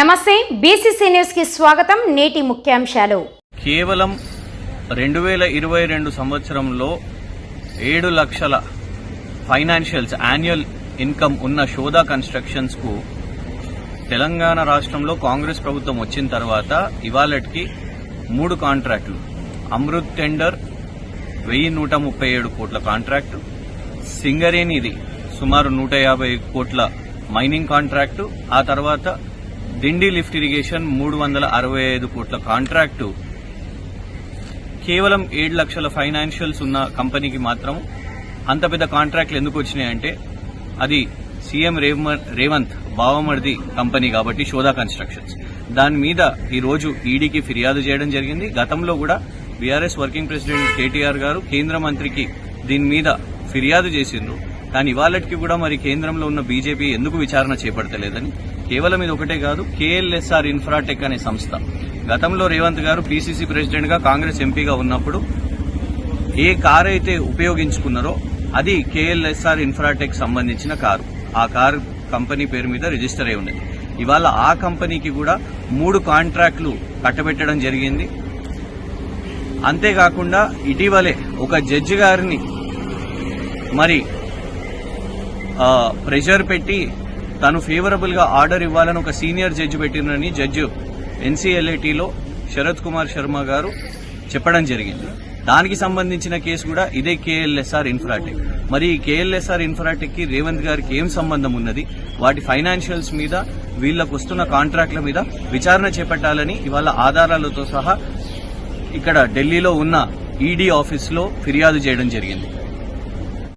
నమస్తే బీసీసీ న్యూస్కి స్వాగతం నేటి ముఖ్యాంశాలు. కేవలం రెండు వేల ఇరవై రెండు సంవత్సరంలో ఏడు లక్షల ఫైనాన్షియల్స్ యాన్యువల్ ఇన్కమ్ ఉన్న షోదా కన్స్ట్రక్షన్స్కు తెలంగాణ రాష్ట్రంలో కాంగ్రెస్ ప్రభుత్వం వచ్చిన తర్వాత ఇవాళకి మూడు కాంట్రాక్టులు. అమృత్ టెండర్ వెయ్యి నూట ముప్పై ఏడు కోట్ల కాంట్రాక్టు సింగరేణిది సుమారు నూట యాభై కోట్ల మైనింగ్ కాంట్రాక్టు ఆ తర్వాత దిండి లిఫ్ట్ ఇరిగేషన్ మూడు వందల అరవై ఐదు కోట్ల కాంట్రాక్టు. కేవలం ఏడు లక్షల ఫైనాన్షియల్స్ ఉన్న కంపెనీకి మాత్రం అంత పెద్ద కాంట్రాక్ట్లు ఎందుకు వచ్చినాయంటే అది సీఎం రేవ- రేవంత్ బావమర్ది కంపెనీ కాబట్టి శోధా కన్స్ట్రక్షన్స్. దాని మీద ఈరోజు ఈడీకి ఫిర్యాదు చేయడం జరిగింది. గతంలో కూడా బీఆర్ఎస్ వర్కింగ్ ప్రెసిడెంట్ కేటీఆర్ గారు కేంద్ర మంత్రికి దీని మీద ఫిర్యాదు చేసిండ్రు. కానీ ఇవాళకి కూడా మరి కేంద్రంలో ఉన్న బీజేపీ ఎందుకు విచారణ చేపడతలేదని? కేవలం ఇది ఒకటే కాదు కేఎల్ఎస్ఆర్ ఇన్ఫ్రాటెక్ అనే సంస్థ. గతంలో రేవంత్ గారు పీసీసీ ప్రెసిడెంట్గా కాంగ్రెస్ ఎంపీగా ఉన్నప్పుడు ఏ కారు అయితే ఉపయోగించుకున్నారో అది కేఎల్ఎస్ఆర్ ఇన్ఫ్రాటెక్ సంబంధించిన కారు. ఆ కారు కంపెనీ పేరు మీద రిజిస్టర్ అయి ఉన్నది. ఇవాళ ఆ కంపెనీకి కూడా మూడు కాంట్రాక్టులు కట్టబెట్టడం జరిగింది. అంతేకాకుండా ఇటీవలే ఒక జడ్జి గారిని మరి ప్రెషర్ పెట్టి తను ఫేవరబుల్గా ఆర్డర్ ఇవ్వాలని ఒక సీనియర్ జడ్జి పెట్టినని జడ్జి ఎన్సీఎల్ఏటీలో శరత్ కుమార్ శర్మ గారు చెప్పడం జరిగింది. దానికి సంబంధించిన కేసు కూడా ఇదే కేఎల్ఎస్ఆర్ ఇన్ఫ్రాటెక్ మరి ఈ కేఎల్ఎస్ఆర్ ఇన్ఫ్రాటెక్కి రేవంత్ గారికి ఏం సంబంధం ఉన్నది? వాటి ఫైనాన్షియల్స్ మీద వీళ్ళకు వస్తున్న కాంట్రాక్ట్ల మీద విచారణ చేపట్టాలని ఇవాళ ఆధారాలతో సహా ఇక్కడ ఢిల్లీలో ఉన్న ఈడీ ఆఫీస్లో ఫిర్యాదు చేయడం జరిగింది.